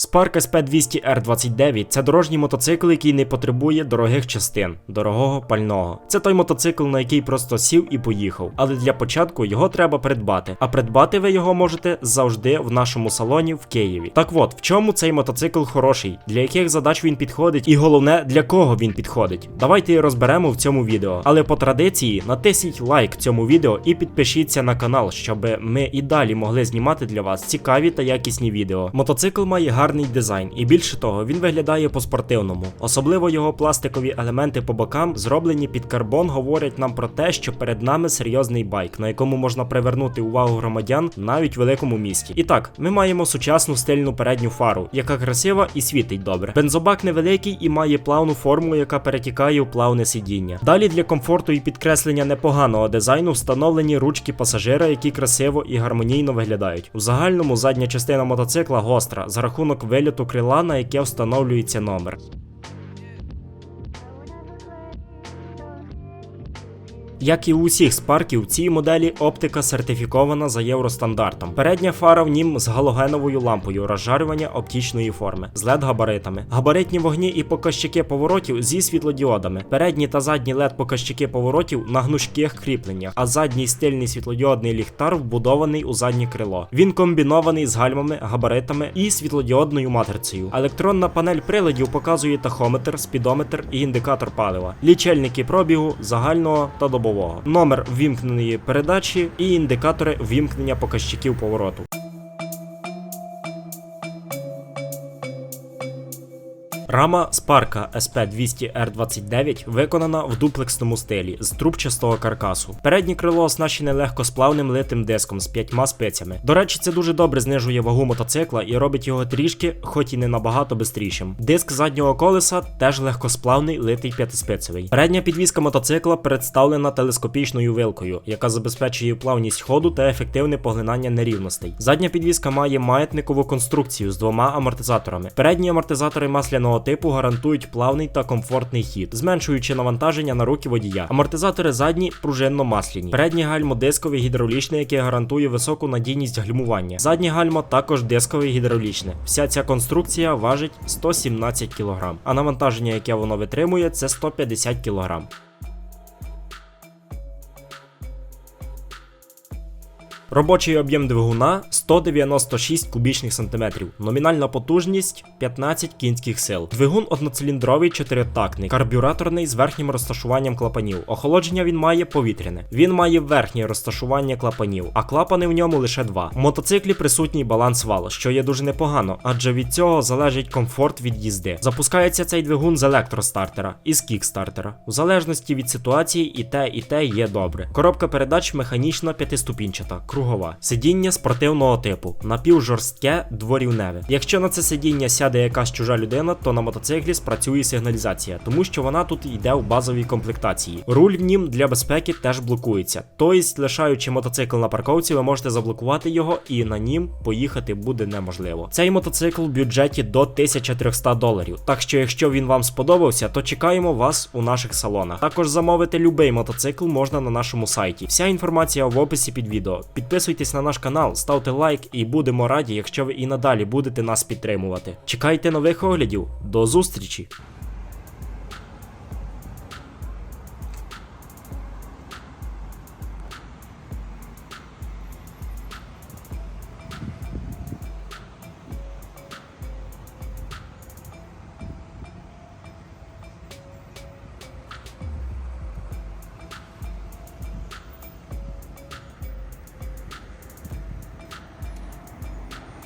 Spark SP200 R29 це дорожній мотоцикл, який не потребує дорогих частин, дорогого пального. Це той мотоцикл, на який просто сів і поїхав. Але для початку його треба придбати. А придбати ви його можете завжди в нашому салоні в Києві. Так от, в чому цей мотоцикл хороший, для яких задач він підходить, і головне для кого він підходить. Давайте розберемо в цьому відео. Але по традиції натисніть лайк цьому відео і підпишіться на канал, щоб ми і далі могли знімати для вас цікаві та якісні відео. Мотоцикл має гарний дизайн, і більше того, він виглядає по-спортивному. Особливо його пластикові елементи по бокам, зроблені під карбон, говорять нам про те, що перед нами серйозний байк, на якому можна привернути увагу громадян навіть в великому місті. І так, ми маємо сучасну стильну передню фару, яка красива і світить добре. Бензобак невеликий і має плавну форму, яка перетікає у плавне сидіння. Далі для комфорту і підкреслення непоганого дизайну встановлені ручки пасажира, які красиво і гармонійно виглядають. У загальному задня частина мотоцикла гостра за рахунок виліту крила, на яке встановлюється номер. Як і у усіх спарків, цій моделі оптика сертифікована за євростандартом. Передня фара в нім з галогеновою лампою розжарювання оптичної форми з led габаритами. Габаритні вогні і показчики поворотів зі світлодіодами. Передні та задні led показчики поворотів на гнучких кріпленнях, а задній стильний світлодіодний ліхтар вбудований у заднє крило. Він комбінований з гальмами, габаритами і світлодіодною матрицею. Електронна панель приладів показує тахометр, спідометр і індикатор палива, лічильники пробігу загального та добового, номер ввімкненої передачі і індикатори ввімкнення показчиків повороту. Рама Sparka SP200R29 виконана в дуплексному стилі з трубчастого каркасу. Переднє крило оснащене легкосплавним литим диском з п'ятьма спицями. До речі, це дуже добре знижує вагу мотоцикла і робить його трішки, хоч і не набагато бистрішим. Диск заднього колеса теж легкосплавний литий п'ятиспицевий. Передня підвізка мотоцикла представлена телескопічною вилкою, яка забезпечує плавність ходу та ефективне поглинання нерівностей. Задня підвізка має маятникову конструкцію з двома амортизаторами. Передні амортизатори масляного типу гарантують плавний та комфортний хід, зменшуючи навантаження на руки водія. Амортизатори задні пружинно-масляні. Переднє гальмо дискове гідравлічне, яке гарантує високу надійність гальмування. Заднє гальмо також дискове гідравлічне. Вся ця конструкція важить 117 кг, а навантаження, яке воно витримує, це 150 кг. Робочий об'єм двигуна 196 кубічних сантиметрів, номінальна потужність 15 кінських сил. Двигун одноциліндровий чотиритактний, карбюраторний з верхнім розташуванням клапанів. Охолодження він має повітряне. Він має верхнє розташування клапанів, а клапани в ньому лише два. В мотоциклі присутній баланс вал, що є дуже непогано, адже від цього залежить комфорт від їзди. Запускається цей двигун з електростартера і з кікстартера. В залежності від ситуації і те, і те є добре. Коробка передач механічна п'ятиступінчата, кругова. Сидіння спортивного типу, напівжорстке дворівневе. Якщо на це сидіння сяде якась чужа людина, то на мотоциклі спрацює сигналізація, тому що вона тут йде в базовій комплектації. Руль в нім для безпеки теж блокується. Тобто, лишаючи мотоцикл на парковці, ви можете заблокувати його і на нім поїхати буде неможливо. Цей мотоцикл в бюджеті до 1300 доларів. Так що, якщо він вам сподобався, то чекаємо вас у наших салонах. Також замовити любий мотоцикл можна на нашому сайті. Вся інформація в описі під відео. Підписуйтесь на наш канал, ставте лайк і будемо раді, якщо ви і надалі будете нас підтримувати. Чекайте нових оглядів. До зустрічі!